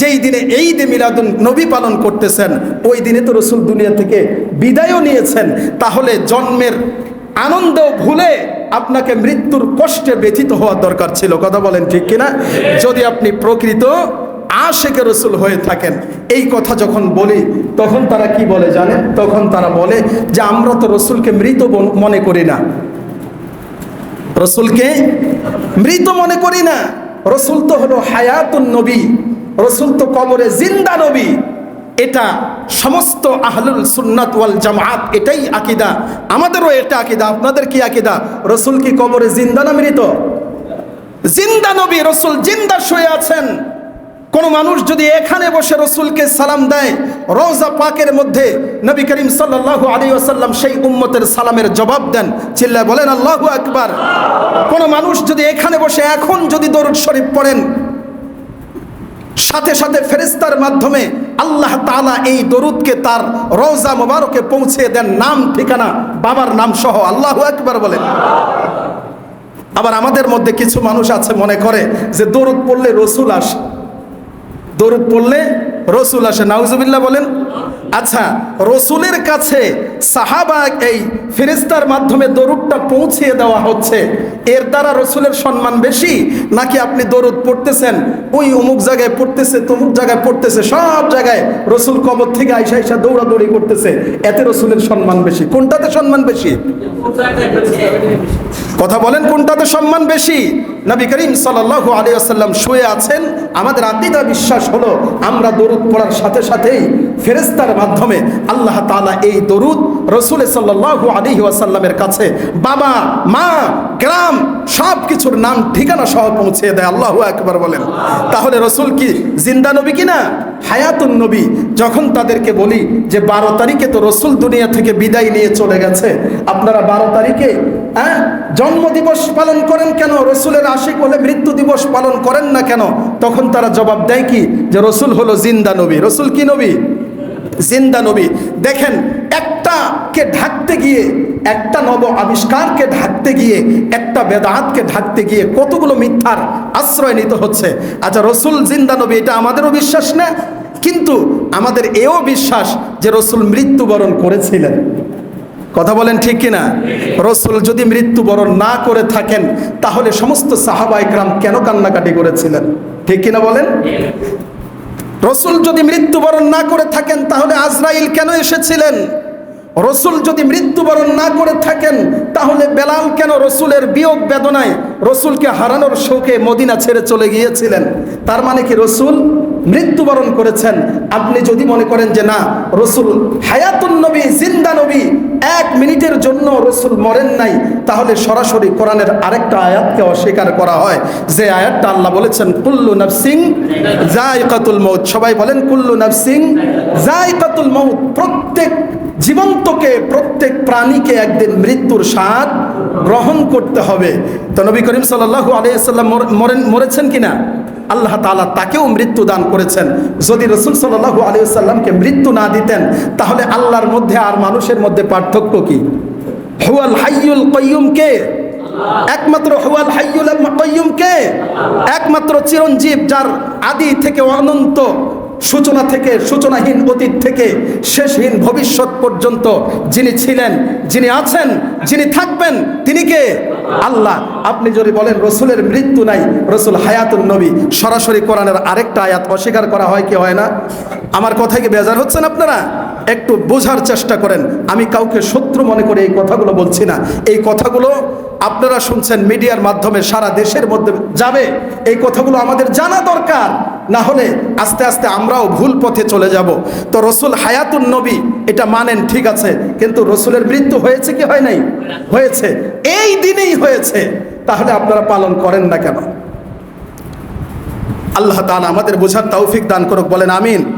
যেই দিনে এই দে মিলাদুন নবী পালন করতেছেন, ওই দিনে তো রসুল দুনিয়া থেকে বিদায়ও নিয়েছেন। তাহলে জন্মের আনন্দ ভুলে আপনাকে মৃত্যুর কষ্টে ব্যথিত হওয়ার দরকার ছিল। কথা বলেন ঠিক কিনা? যদি আপনি প্রকৃত আশেকে রসুল হয়ে থাকেন, এই কথা যখন বলি, তখন তারা কি বলে জানেন? তখন তারা বলে যে, আমরা তো রসুলকে মৃত মনে করি না। রসুলকে মৃত মনে করি না। রসুল তো হলো হায়াতুন নবী। রসুল তো কবরে জিন্দা নবী। এটা সমস্ত আহলুল সুন্নাত ওয়াল জামাত, এটাই আকিদা। আমাদেরও এটা আকিদা, আপনাদের কি আকিদা? রসুল কি কবরে জিন্দা না মৃত? জিন্দা নবী, রসুল জিন্দা শুয়ে আছেন। কোন মানুষ যদি এখানে বসে রসুলকে সালাম দেয় রোজা পাকের মধ্যে নবী করিম সাল্লাল্লাহু আলী ওয়াসাল্লাম সেই উম্মতের সালামের জবাব দেন চিল্লা বলেন, আল্লাহু আকবার। কোন মানুষ যদি এখানে বসে এখন যদি দরুদ শরীফ পড়েন সাথে সাথে ফেরেস্তার মাধ্যমে আল্লাহ তালা এই দরুদকে তার রোজা মোবারকে পৌঁছে দেন নাম, ঠিকানা, বাবার নাম সহ। আল্লাহ একবার বলেন। আবার আমাদের মধ্যে কিছু মানুষ আছে মনে করে যে দরুদ পড়লে রসুল আসে। দরুদ পড়লে রসুল আসে। নাউজুবিল্লাহ বলেন। আচ্ছা রসুলের কাছে সাহাবা এই ফেরেস্তার মাধ্যমে দরুদটা পৌঁছিয়ে দেওয়া হচ্ছে। এর দ্বারা রসুলের সম্মান বেশি? নাকি আপনি দরুদ পড়তেছেন? ওই অমুক জায়গায় পড়তেছে, তমুক জায়গায় পড়তেছে, সব জায়গায় রসুল কবর থেকে আইসা আইসা দৌড়াদৌড়ি করতেছে। এতে রসুলের সম্মান বেশি। কোনটাতে সম্মান বেশি? কথা বলেন, কোনটাতে সম্মান বেশি? নবী করিম সাল্লাল্লাহু আলাইহি ওয়াসাল্লাম শুয়ে আছেন। আমাদের আকিদা বিশ্বাস হলো, আমরা দরুদ পড়ার সাথে সাথেই ফেরেশতার মাধ্যমে আল্লাহ তাআলা এই দরুদ রসুল সাল্লাল্লাহু আলাইহি ওয়াসাল্লামের কাছে বাবা, মা, গ্রাম সব কিছুর নাম, ঠিকানা সহ পৌঁছে দেয়। আল্লাহু একবার বলেন। তাহলে রসুল কি জিন্দা নবী কিনা? হায়াতুন নবী। যখন তাদেরকে বলি যে বারো তারিখে তো রসুল দুনিয়া থেকে বিদায় নিয়ে চলে গেছে, আপনারা বারো তারিখে হ্যাঁ জন্ম দিবস পালন করেন কেন? রসুলের আশিক হলে মৃত্যু দিবস পালন করেন না কেন? তখন তারা জবাব দেয় কি? যে রসুল হলো জিন্দা নবী। রসুল কি নবী? জিন্দা নবী। দেখেন, একটাকে ঢাকতে গিয়ে, একটা নব আবিষ্কারকে ঢাকতে গিয়ে, একটা বেদাতকে ঢাকতে গিয়ে কতগুলো মিথ্যার আশ্রয় নিতে হচ্ছে। আচ্ছা রসুল জিন্দা নবী, এটা আমাদেরও বিশ্বাস না? কিন্তু আমাদের এও বিশ্বাস যে রসুল মৃত্যুবরণ করেছিলেন। কথা বলেন ঠিক কিনা? রসুল যদি মৃত্যুবরণ না করে থাকেন, তাহলে সমস্ত সাহাবা ইকরাম কেন কান্নাকাটি করেছিলেন? ঠিক কিনা বলেন? রসুল যদি মৃত্যুবরণ না করে থাকেন তাহলে আজরাইল কেন এসেছিলেন? রসুল যদি মৃত্যুবরণ না করে থাকেন, তাহলে বেলাল কেন রসুলের বিয়োগ বেদনায় রসুলকে হারানোর শোকে মদিনা ছেড়ে চলে গিয়েছিলেন? তার মানে কি রসুল মৃত্যুবরণ করেছেন? আপনি যদি মনে করেন যে না, রসুল হায়াতুন নবী, জিন্দা নবী, এক মিনিটের জন্য রসুল মরেন নাই, তাহলে সরাসরি কোরআনের আরেকটা আয়াতকে অস্বীকার করা হয়। যে আয়াতটা আল্লাহ বলেছেন, কুল্লু নফসিং জায়কাতুল মৌত সবাই বলেন, কুল্লু নফসিং জায়কাতুল মৌত প্রত্যেক জীবন্তকে প্রত্যেক প্রাণীকে একদিন মৃত্যুর স্বাদ গ্রহণ করতে হবে। তো নবী করিম সাল্লাল্লাহু আলাইহি সাল্লাম মরেন, মরেছেন কিনা? আল্লাহ তাআলা তাকেও মৃত্যু দান করেছেন। যদি রসুল সাল্লাল্লাহু আলাইহি সাল্লামকে মৃত্যু না দিতেন, তাহলে আল্লাহর মধ্যে আর মানুষের মধ্যে পার্থক্য কি? হুয়াল হাইয়ুল কাইয়ুম কে? একমাত্র হুয়াল হাইয়ুল কাইয়ুম কে? একমাত্র চিরঞ্জীব যার আদি থেকে অনন্ত সূচনা থেকে, সূচনাহীন অতীত থেকে, শেষহীন ভবিষ্যৎ পর্যন্ত যিনি ছিলেন, যিনি আছেন, যিনি থাকবেন, তিনি কে? আল্লাহ। আপনি যদি বলেন রসুলের মৃত্যু নাই, রসুল হায়াতুল নবী, সরাসরি কোরআনের আরেকটা আয়াত অস্বীকার করা হয় কি হয় না? আমার কথায় কি বেজার হচ্ছেন আপনারা? একটু বোঝার চেষ্টা করেন। আমি কাউকে শত্রু মনে করে এই কথাগুলো বলছি না। এই কথাগুলো আপনারা শুনছেন মিডিয়ার মাধ্যমে সারা দেশের মধ্যে যাবে। এই কথাগুলো আমাদের জানা দরকার। না হলে আস্তে আস্তে আমরাও ভুল পথে চলে যাব। তো রসুল হায়াতুন নবী, এটা মানেন, ঠিক আছে, কিন্তু রসুলের মৃত্যু হয়েছে কি হয় নাই? হয়েছে। এই দিনেই হয়েছে। তাহলে আপনারা পালন করেন না কেন? আল্লাহ তালা আমাদের বোঝার তৌফিক দান করুক, বলেন আমিন।